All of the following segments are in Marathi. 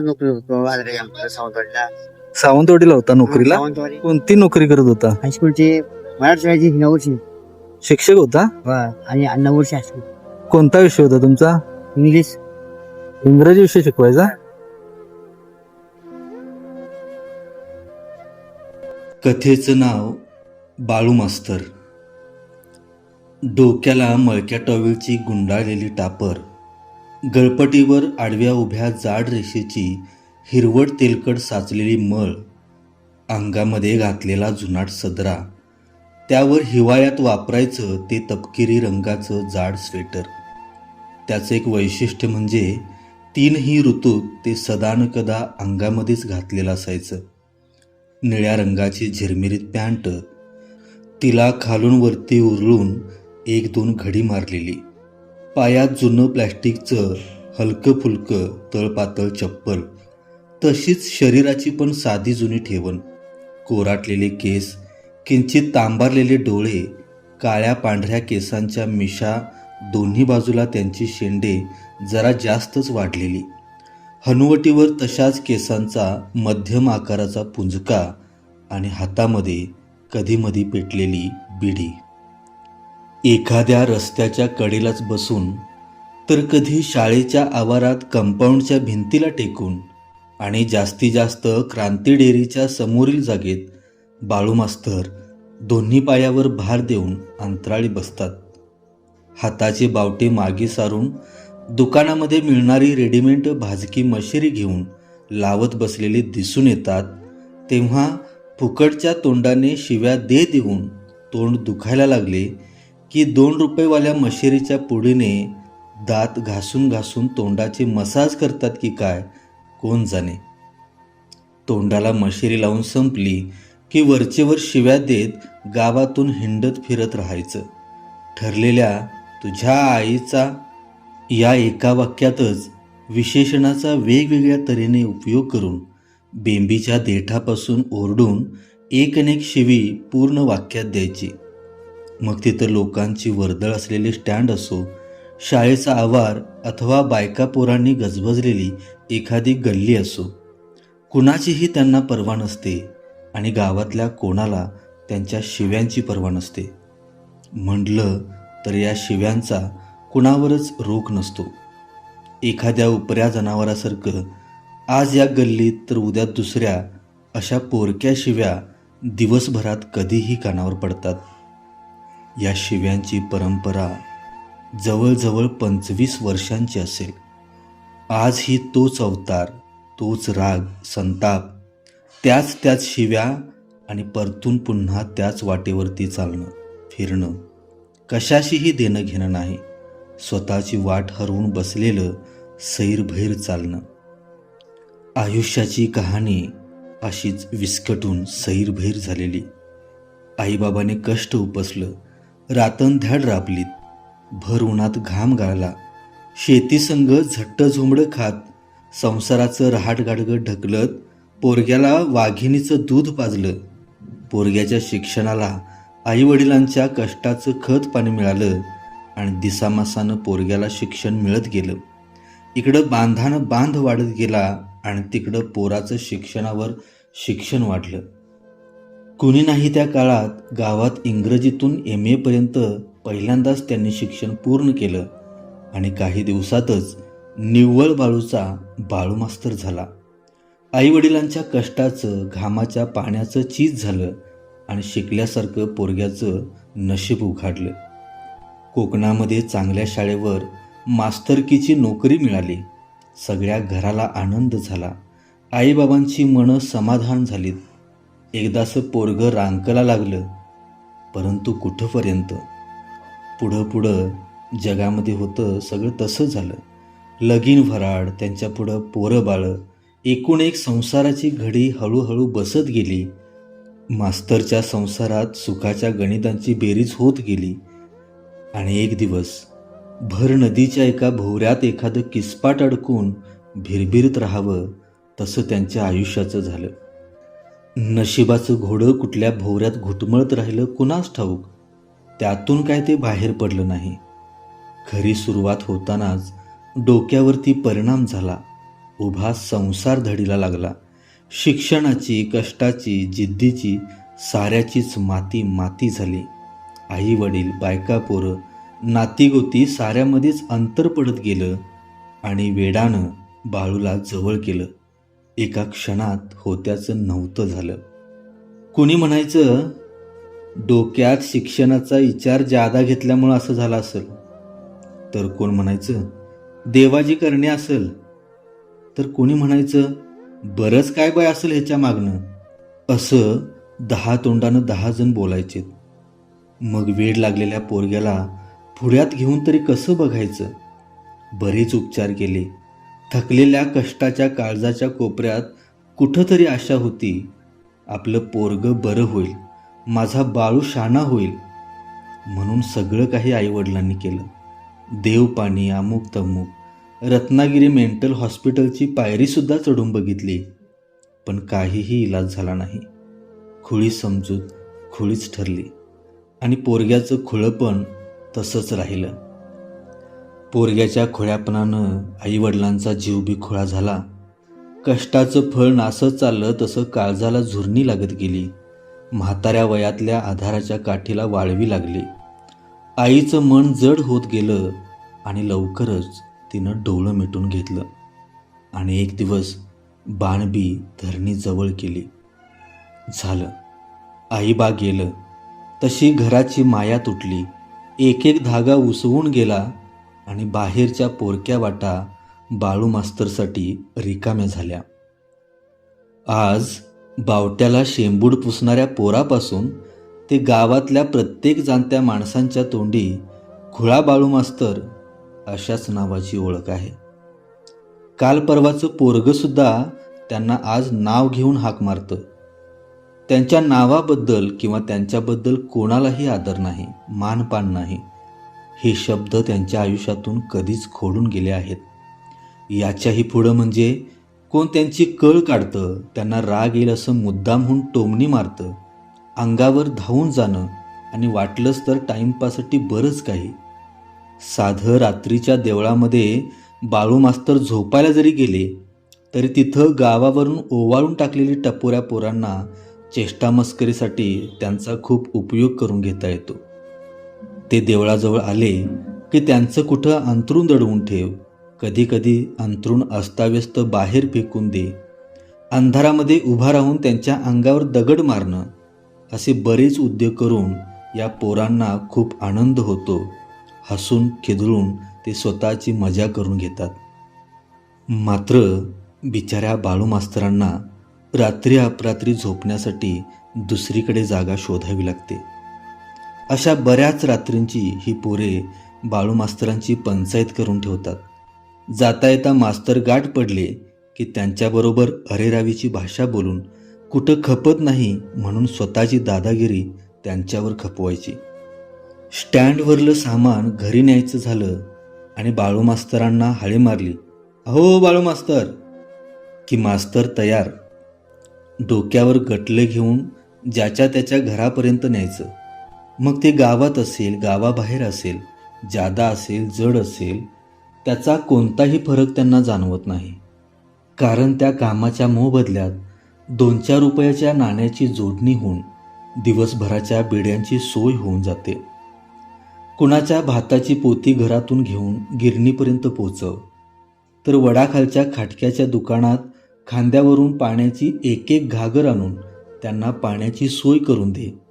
नोकरी होतो. आमच्या सावंतवाडीला. सावंतवाडीला होता नोकरीला? सावंतवाडी. कोणती नोकरी करत होता? हायस्कूलचे मराठी शाळेची नऊ वर्षी. शिक्षक होता? आणि नऊ वर्षी हायस्कूल कोणता विषय होता तुमचा? इंग्लिश इंग्रजी विषय शिकवायचा? कथेचं नाव बाळू मास्तर. डोक्याला मळक्या टॉवेलची गुंडाळलेली टापर. गळपटीवर आडव्या उभ्या जाड रेषेची हिरवट तेलकट साचलेली मळ अंगामध्ये घातलेला जुनाट सदरा त्यावर हिवाळ्यात वापरायचं ते तपकिरी रंगाचं जाड स्वेटर. त्याचं एक वैशिष्ट्य म्हणजे तीनही ऋतूत ते सदानकदा अंगामध्येच घातलेलं असायचं. निळ्या रंगाची झिरमिरीत पॅन्ट तिला खालून वरती उरळून एक दोन घडी मारलेली. पायात जुनं प्लॅस्टिकचं हलकं फुलकं तळपातळ चप्पल तशीच शरीराची पण साधी जुनी ठेवण कोराटलेले केस किंचित तांबारलेले डोळे काळ्या पांढऱ्या केसांच्या मिशा दोन्ही बाजूला त्यांची शेंडे जरा जास्तच वाढलेली. हनुवटीवर तशाच केसांचा मध्यम आकाराचा पुंजका आणि हातामध्ये कधीमधी पेटलेली बिडी. एखाद्या रस्त्याच्या कडेलाच बसून तर कधी शाळेच्या आवारात कंपाऊंडच्या भिंतीला टेकून आणि जास्तीत जास्त क्रांती डेअरीच्या समोरील जागेत बाळू मास्तर दोन्ही पायावर भार देऊन अंतराळी बसतात. हाताचे बावटे मागे सारून दुकानामध्ये मिळणारी रेडीमेड भाजकी मशिरी घेऊन लावत बसलेले दिसून येतात तेव्हा फुकटच्या तोंडाने शिव्या दे देऊन तोंड दुखायला लागले की दोन रुपयेवाल्या मशिरीच्या पुडीने दात घासून घासून तोंडाचे मसाज करतात की काय कोण जाणे? तोंडाला मशिरी लावून संपली की वरचेवर शिव्या देत गावातून हिंडत फिरत राहायचं. ठरलेल्या तुझ्या आईचा या एका वाक्यातच विशेषणाचा वेगवेगळ्या तऱ्हेने उपयोग करून बेंबीच्या देठापासून ओरडून एक अनेक शिवी पूर्ण वाक्यात द्यायची. मग तिथं लोकांची वर्दळ असलेली स्टँड असो शाळेचा आवार अथवा बायका पोरांनी गजबजलेली एखादी गल्ली असो. कुणाचीही त्यांना पर्वा नसते आणि गावातल्या कोणाला त्यांच्या शिव्यांची पर्वा नसते. म्हटलं तर या शिव्यांचा कुणावरच रोख नसतो. एखाद्या उपऱ्या जनावरासारखं आज या गल्लीत तर उद्या दुसऱ्या अशा पोरक्या शिव्या दिवसभरात कधीही कानावर पडतात. या शिव्यांची परंपरा जवळजवळ पंचवीस वर्षांची असेल. आजही तोच अवतार तोच राग संताप त्याच त्याच शिव्या आणि परतून पुन्हा त्याच वाटेवरती चालणं फिरणं कशाशीही देणं घेणं नाही. स्वतःची वाट हरवून बसलेलं सैरभैर चालणं. आयुष्याची कहाणी अशीच विस्कटून सैरभैर झालेली. आईबाबाने कष्ट उपसलं रातनध्याड राबलीत. भर उन्हात घाम गाळला. शेतीसंघ झट्ट झुंबडं खात संसाराचं रहाटगाडगं ढकलत पोरग्याला वाघिणीचं दूध पाजलं. पोरग्याच्या शिक्षणाला आईवडिलांच्या कष्टाचं खत पाणी मिळालं आणि दिसामासानं पोरग्याला शिक्षण मिळत गेलं. इकडं बांधानं बांध वाढत गेला आणि तिकडं पोराचं शिक्षणावर शिक्षण वाढलं. कुणी नाही त्या काळात गावात इंग्रजीतून एम एपर्यंत पहिल्यांदाच त्यांनी शिक्षण पूर्ण केलं आणि काही दिवसातच निव्वळ बाळूचा बाळू मास्तर झाला. आईवडिलांच्या कष्टाचं घामाच्या पाण्याचं चीज झालं आणि शिकल्यासारखं पोरग्याचं नशीब उघाडलं. कोकणामध्ये चांगल्या शाळेवर मास्तरकीची नोकरी मिळाली. सगळ्या घराला आनंद झाला. आईबाबांची मनं समाधान झालीत. एकदाचं पोरगं रांकला लागलं परंतु कुठंपर्यंत? पुढं पुढं जगामध्ये होतं सगळं तसं झालं. लगीन भराड त्यांच्या पुढं पोरं बाळं एकूण एक संसाराची घडी हळूहळू बसत गेली. मास्तरच्या संसारात सुखाच्या गणितांची बेरीज होत गेली. आणि एक दिवस भर नदीच्या एका भोवऱ्यात एखादं किसपाट अडकून भिरभिरत राहावं तसं त्यांच्या आयुष्याचं झालं. नशिबाचं घोडं कुठल्या भोवऱ्यात घुटमळत राहिलं कुणास ठाऊक? त्यातून काय ते बाहेर पडलं नाही. खरी सुरुवात होतानाच डोक्यावरती परिणाम झाला. उभा संसार धडीला लागला. शिक्षणाची कष्टाची जिद्दीची साऱ्याचीच माती माती झाली. आई वडील बायका पोरं नातीगोती साऱ्यामध्येच अंतर पडत गेलं आणि वेडानं बाळूला जवळ केलं. एका क्षणात होत्याचं नव्हतं झालं. कुणी म्हणायचं डोक्यात शिक्षणाचा विचार जादा घेतल्यामुळं असं झालं असेल. तर कोण म्हणायचं देवाजी करणे असेल. तर कोणी म्हणायचं बरंच काय बाय असेल ह्याच्या मागणं असं दहा तोंडानं दहा जण बोलायचे मग वेळ लागलेल्या पोरग्याला पुढ्यात घेऊन तरी कसं बघायचं? बरेच उपचार केले. थकलेल्या कष्टाच्या काळजाच्या कोपऱ्यात कुठंतरी आशा होती आपलं पोरगं बरं होईल माझा बाळू शाणा होईल. म्हणून सगळं काही आईवडिलांनी केलं. देवपाणी अमुक तमुक रत्नागिरी मेंटल हॉस्पिटलची पायरीसुद्धा चढून बघितली. पण काहीही इलाज झाला नाही. खुळी समजूत खुळीच ठरली. आणि पोरग्याचं खुळंपण तसंच राहिलं. पोरग्याच्या खोळ्यापणानं आईवडिलांचा जीव बिखोळा झाला. कष्टाचं फळ नासत चाललं तसं काळजाला झुरणी लागत गेली. म्हाताऱ्या वयातल्या आधाराच्या काठीला वाळवी लागली. आईचं मन जड होत गेलं आणि लवकरच तिनं डोळं मिटून घेतलं. आणि एक दिवस बाणबी धरणी जवळ केली. झालं. आईबा गेलं. तशी घराची माया तुटली. एक एक धागा उसवून गेला. आणि बाहेरच्या पोरक्या वाटा बाळू मास्तरसाठी रिकाम्या झाल्या. आज बावट्याला शेंबूड पुसणाऱ्या पोरापासून ते गावातल्या प्रत्येक जाणत्या माणसांच्या तोंडी खुळा बाळू मास्तर अशाच नावाची ओळख आहे. काल परवाचं पोरगंसुद्धा त्यांना आज नाव घेऊन हाक मारतं. त्यांच्या नावाबद्दल किंवा त्यांच्याबद्दल कोणालाही आदर नाही मानपान नाही. हे शब्द त्यांच्या आयुष्यातून कधीच खोडून गेले आहेत. याच्याही पुढं म्हणजे कोण त्यांची कळ काढतं त्यांना राग येईल असं मुद्दामहून टोमणी मारतं अंगावर धावून जाणं आणि वाटलंच तर टाईमपाससाठी बरंच काही. साधं रात्रीच्या देवळामध्ये बाळू मास्तर झोपायला जरी गेले तरी तिथं गावावरून ओवाळून टाकलेली टपोऱ्या पोरांना चेष्टामस्करीसाठी त्यांचा खूप उपयोग करून घेता येतो. ते देवळाजवळ आले की त्यांचं कुठं अंतरून दडवून ठेव. कधी कधी अंतरून अस्ताव्यस्त बाहेर फेकून दे. अंधारामध्ये उभा राहून त्यांच्या अंगावर दगड मारणं. असे बरेच उद्योग करून या पोरांना खूप आनंद होतो. हसून खिदळून ते स्वतःची मजा करून घेतात. मात्र बिचाऱ्या बाळू मास्तरांना रात्री अपरात्री झोपण्यासाठी दुसरीकडे जागा शोधावी लागते. अशा बऱ्याच रात्रींची ही पोरे बाळू मास्तरांची पंचायत करून ठेवतात. जाता येता मास्तर गाठ पडले की त्यांच्याबरोबर अरेरावीची भाषा बोलून कुठं खपत नाही म्हणून स्वतःची दादागिरी त्यांच्यावर खपवायची. स्टँडवरलं सामान घरी न्यायचं झालं आणि बाळू मास्तरांना हाळे मारली. अहो बाळू मास्तर. की मास्तर तयार. डोक्यावर गटले घेऊन ज्याच्या त्याच्या घरापर्यंत न्यायचं. मग ते गावात असेल गावाबाहेर असेल जादा असेल जड असेल त्याचा कोणताही फरक त्यांना जाणवत नाही. कारण त्या कामाच्या मोबदल्यात दोन चार रुपयाच्या नाण्याची जोडणी होऊन दिवसभराच्या बिड्यांची सोय होऊन जाते. कुणाच्या भाताची पोती घरातून घेऊन गिरणीपर्यंत पोचव. तर वडाखालच्या खाटक्याच्या दुकानात खांद्यावरून पाण्याची एक एक घागर आणून त्यांना पाण्याची सोय करून दे.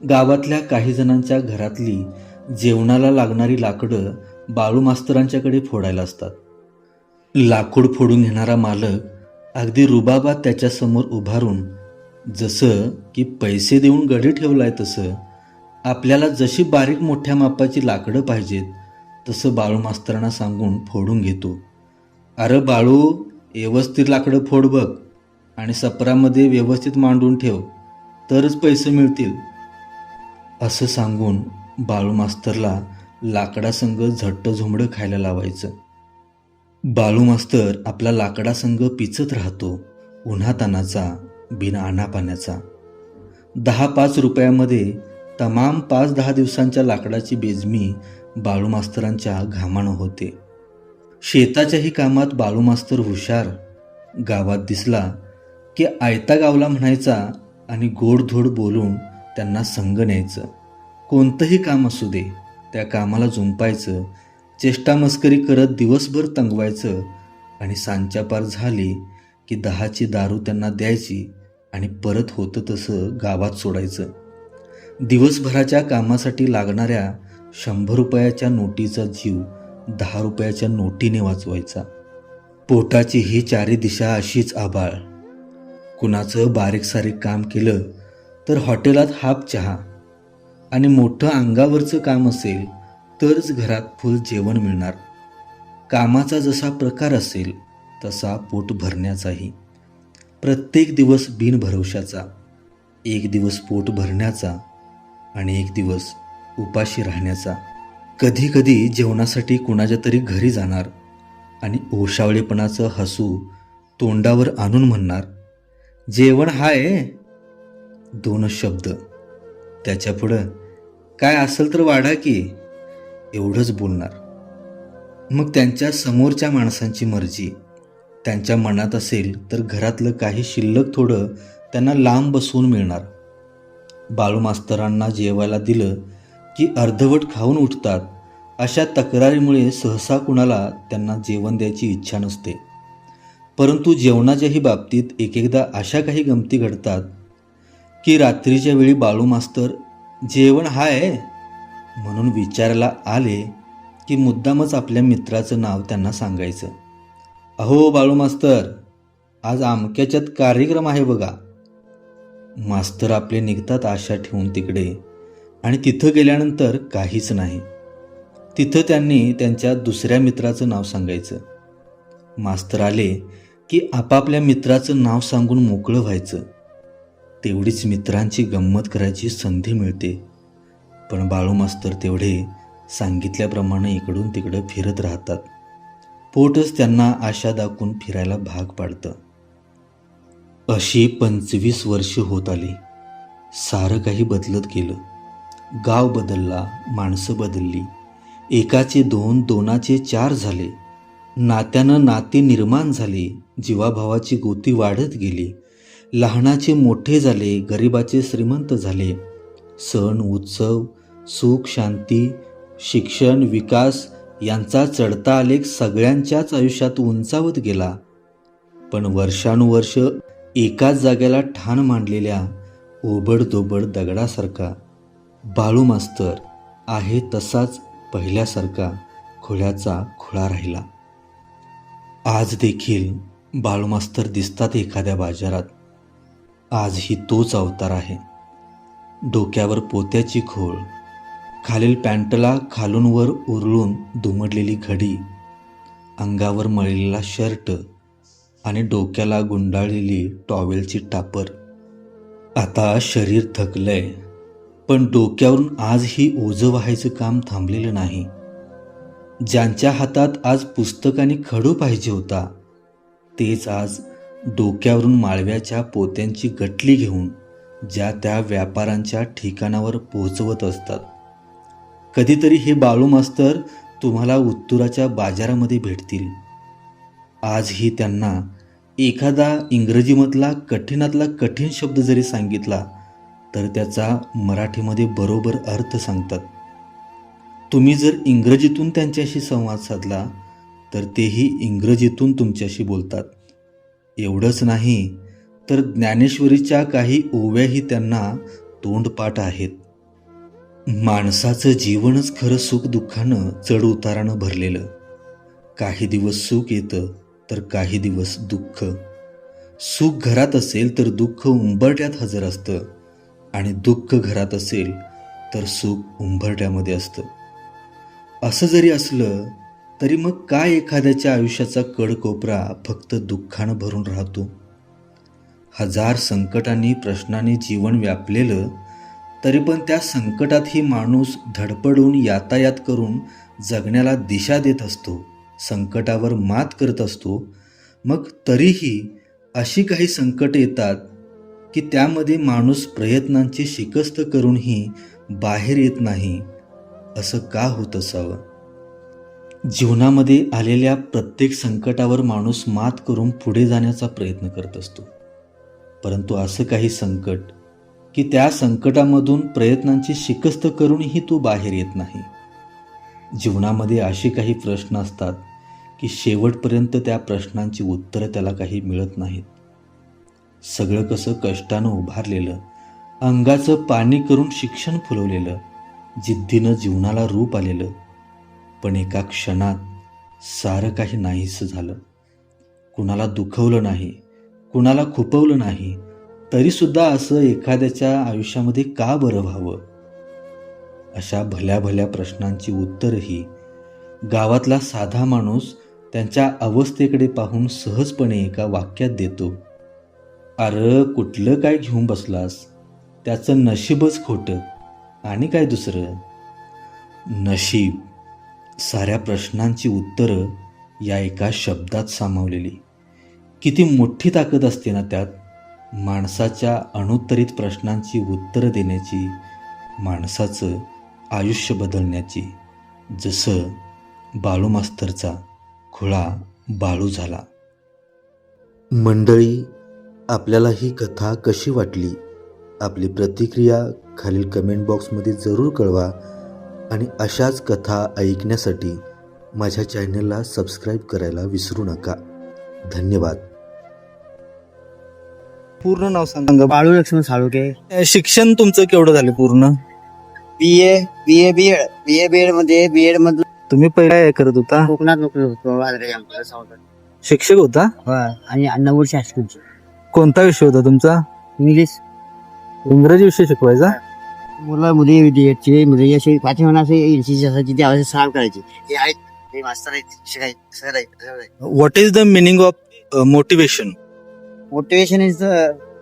गावातल्या काही जणांच्या घरातली जेवणाला लागणारी लाकडं बाळू मास्तरांच्याकडे फोडायला असतात. लाकूड फोडून घेणारा मालक अगदी रुबाबात त्याच्यासमोर उभारून जसं की पैसे देऊन गडी ठेवलाय तसं आपल्याला जशी बारीक मोठ्या मापाची लाकडं पाहिजेत तसं बाळू मास्तरांना सांगून फोडून घेतो. अरे बाळू व्यवस्थित लाकडं फोड बघ आणि सपरामध्ये व्यवस्थित मांडून ठेव तरच पैसे मिळतील. असं सांगून बाळू मास्तरला लाकडासंग झट्ट झुमडं खायला लावायचं. बाळू मास्तर आपला लाकडासंग पिचत राहतो उन्हातानाचा बिना आणापाण्याचा. दहा पाच रुपयामध्ये तमाम पाच दहा दिवसांच्या लाकडाची बेजमी बाळू मास्तरांच्या घामानं होते. शेताच्याही कामात बाळू मास्तर हुशार गावात दिसला की आयता गावला म्हणायचा आणि गोडधोड बोलून त्यांना संग न्यायचं. कोणतंही काम असू दे त्या कामाला जुंपायचं चेष्टामस्करी करत दिवसभर तंगवायचं आणि सांच्यापार झाली की दहाची दारू त्यांना द्यायची आणि परत होतं तसं गावात सोडायचं. दिवसभराच्या कामासाठी लागणाऱ्या शंभर रुपयाच्या नोटीचा जीव दहा रुपयाच्या नोटीने वाचवायचा. पोटाची ही चारी दिशा अशीच आबाळ. कुणाचं बारीक सारीक काम केलं तर हॉटेलात हाफ चहा आणि मोठं अंगावरचं काम असेल तरच घरात फुल जेवण मिळणार. कामाचा जसा प्रकार असेल तसा पोट भरण्याचाही. प्रत्येक दिवस बिनभरवशाचा एक दिवस पोट भरण्याचा आणि एक दिवस उपाशी राहण्याचा. कधी कधी जेवणासाठी कुणाच्या तरी घरी जाणार आणि ओशावळेपणाचं हसू तोंडावर आणून म्हणणार जेवण हाय दोनच शब्द. त्याच्यापुढं काय असेल तर वाढा की एवढंच बोलणार. मग त्यांच्या समोरच्या माणसांची मर्जी. त्यांच्या मनात असेल तर घरातलं काही शिल्लक थोडं त्यांना लांब बसवून मिळणार. बाळू मास्तरांना जेवायला दिलं की अर्धवट खाऊन उठतात. अशा तक्रारीमुळे सहसा कुणाला त्यांना जेवण द्यायची इच्छा नसते. परंतु जेवणाच्याही बाबतीत एकेकदा अशा काही गमती घडतात की रात्रीच्या वेळी बाळू मास्तर जेवण हाय? म्हणून विचारायला आले की मुद्दामच आपल्या मित्राचं नाव त्यांना सांगायचं. अहो बाळू मास्तर आज आमक्याच्यात कार्यक्रम आहे बघा. मास्तर आपले निघतात आशा ठेवून तिकडे आणि तिथं गेल्यानंतर काहीच नाही. तिथं त्यांनी त्यांच्या दुसऱ्या मित्राचं नाव सांगायचं. मास्तर आले की आपापल्या मित्राचं नाव सांगून मोकळं व्हायचं. तेवढीच मित्रांची गंमत करायची संधी मिळते. पण बाळू मास्तर तेवढे सांगितल्याप्रमाणे इकडून तिकडं फिरत राहतात. पोटच त्यांना आशा दाखवून फिरायला भाग पाडतं. अशी पंचवीस वर्षे होत आली. सारं काही बदलत गेलं. गाव बदलला माणसं बदलली. एकाचे दोन दोनाचे चार झाले. नात्यानं नाती निर्माण झाली. जीवाभावाची गोती वाढत गेली. लहानाचे मोठे झाले गरिबाचे श्रीमंत झाले. सण उत्सव सुख शांती शिक्षण विकास यांचा चढता आलेख सगळ्यांच्याच आयुष्यात उंचावत गेला. पण वर्षानुवर्ष एकाच जागेला ठाण मांडलेल्या ओबडधोबड दगडासारखा बाळू मास्तर आहे तसाच पहिल्यासारखा खोळ्याचा खोळा राहिला. आज देखील बाळू मास्तर दिसतात एखाद्या बाजारात. आजही तोच अवतार आहे. डोक्यावर पोत्याची खोळ खालील पॅन्टला खालून वर उरळून दुमडलेली घडी अंगावर मळलेला शर्ट आणि डोक्याला गुंडाळलेली टॉवेलची टापर. आता शरीर थकलंय पण डोक्यावरून आजही ओझं व्हायचं काम थांबलेलं नाही. ज्यांच्या हातात आज पुस्तक आणि खडू पाहिजे होता तेच आज डोक्यावरून माळव्याच्या पोत्यांची गटली घेऊन ज्या त्या व्यापाऱ्यांच्या ठिकाणावर पोहोचवत असतात. कधीतरी हे बाळू मास्तर तुम्हाला उत्तुराच्या बाजारामध्ये भेटतील. आजही त्यांना एखादा इंग्रजीमधला कठीणातला कठीण शब्द जरी सांगितला तर त्याचा मराठीमध्ये बरोबर अर्थ सांगतात. तुम्ही जर इंग्रजीतून त्यांच्याशी संवाद साधला तर तेही इंग्रजीतून तुमच्याशी बोलतात. एवढंच नाही तर ज्ञानेश्वरीच्या काही ओव्याही त्यांना तोंडपाठ आहेत. माणसाचं जीवनच खरं सुख दुःखानं चढ उतारानं भरलेलं. काही दिवस सुख येतं तर काही दिवस दुःख. सुख घरात असेल तर दुःख उंबरट्यात हजर असतं. आणि दुःख घरात असेल तर सुख उंबरट्यामध्ये असतं. असं जरी असलं तरी मग काय एखाद्याच्या आयुष्याचा कडकोपरा फक्त दुःखानं भरून राहतो? हजार संकटांनी प्रश्नांनी जीवन व्यापलेलं तरी पण त्या संकटातही माणूस धडपडून यातायात करून जगण्याला दिशा देत असतो संकटावर मात करत असतो मग तरीही अशी काही संकट येतात की त्यामध्ये माणूस प्रयत्नांची शिकस्त करूनही बाहेर येत नाही असं का होत असावं? जीवनामध्ये आलेल्या प्रत्येक संकटावर माणूस मात करून पुढे जाण्याचा प्रयत्न करत असतो. परंतु असं काही संकट की त्या संकटामधून प्रयत्नांची शिकस्त करूनही तो बाहेर येत नाही. जीवनामध्ये असे काही प्रश्न असतात की शेवटपर्यंत त्या प्रश्नांची उत्तरं त्याला काही मिळत नाहीत. सगळं कसं कष्टानं उभारलेलं अंगाचं पाणी करून शिक्षण फुलवलेलं जिद्दीनं जीवनाला रूप आलेलं पण एका क्षणात सारं काही नाहीसं झालं. कुणाला दुखवलं नाही कुणाला खुपवलं नाही तरीसुद्धा असं एखाद्याच्या आयुष्यामध्ये का बरं व्हावं? अशा भल्या भल्या प्रश्नांची उत्तरही गावातला साधा माणूस त्यांच्या अवस्थेकडे पाहून सहजपणे एका वाक्यात देतो. अरे कुठलं काय घेऊन बसलास? त्याचं नशीबच खोटं. आणि काय दुसरं? नशीब. साऱ्या प्रश्नांची उत्तरं या एका शब्दात सामावलेली. किती मोठी ताकद असते ना त्यात? माणसाच्या अणुत्तरित प्रश्नांची उत्तरं देण्याची माणसाचं आयुष्य बदलण्याची. जसं बाळू मास्तरचा खुळा बाळू झाला. मंडळी आपल्याला ही कथा कशी वाटली? आपली प्रतिक्रिया खालील कमेंट बॉक्समध्ये जरूर कळवा. आणि अशाच कथा ऐकण्यासाठी माझ्या चॅनलला सबस्क्राईब करायला विसरू नका. धन्यवाद. पूर्ण नाव सांगा. बाळू लक्ष्मण साळुके अ, शिक्षण तुमचं केवढं झालं पूर्ण? बी A B A B Ed B A B एडमध्ये B Ed मधलं. तुम्ही पहिला काय करत होता? कोकणात नोकरी होतो शिक्षक होता? होय. आणि अण्णावूर शास्त्रीची कोणता विषय होता तुमचा? इंग्लिश. इंग्रजी विषय शिकवायचा? मुलं मुली विद्यार्थी मुली अशी पाठीमाना असे एनसीसी असायची ते आवाज सराव करायची. हे आहेत हे मास्तर आहेत शिक्षक आहेत सर आहेत सर आहेत. What is the meaning of motivation motivation is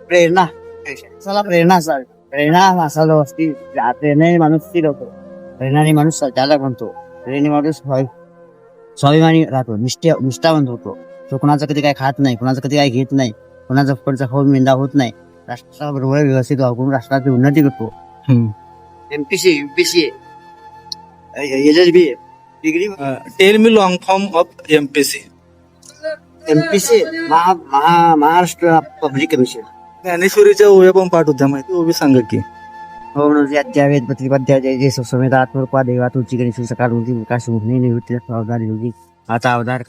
प्रेरणा. चला प्रेरणा असावी प्रेरणा असायला असती प्रेरणाने माणूस स्थिर होतो. प्रेरणाने माणूस त्याला म्हणतो प्रेरणे माणूस स्वाभि- स्वाभिमानी राहतो. निष्ठ निष्ठावंत होतो. तो कुणाचं कधी काय खात नाही कुणाचं कधी काय घेत नाही कुणाचा फुकटचा खाऊन मेंदा होत नाही. राष्ट्राबरोबर व्यवस्थित वागून राष्ट्राची उन्नती करतो. MPC UPC L L B degree tell me long form of MPC MPC Maha Maha Maharashtra public commission ज्ञानेश्वरीच्या ओव्या पण पाठ होत्या माहिती ओवी सांगा की प्रतिपद्या जय जय समेत आत्मरूपा देवा तुझी गणेश सकाळ होती विकास होणे निवृत्ती अवधार योगी आता अवधार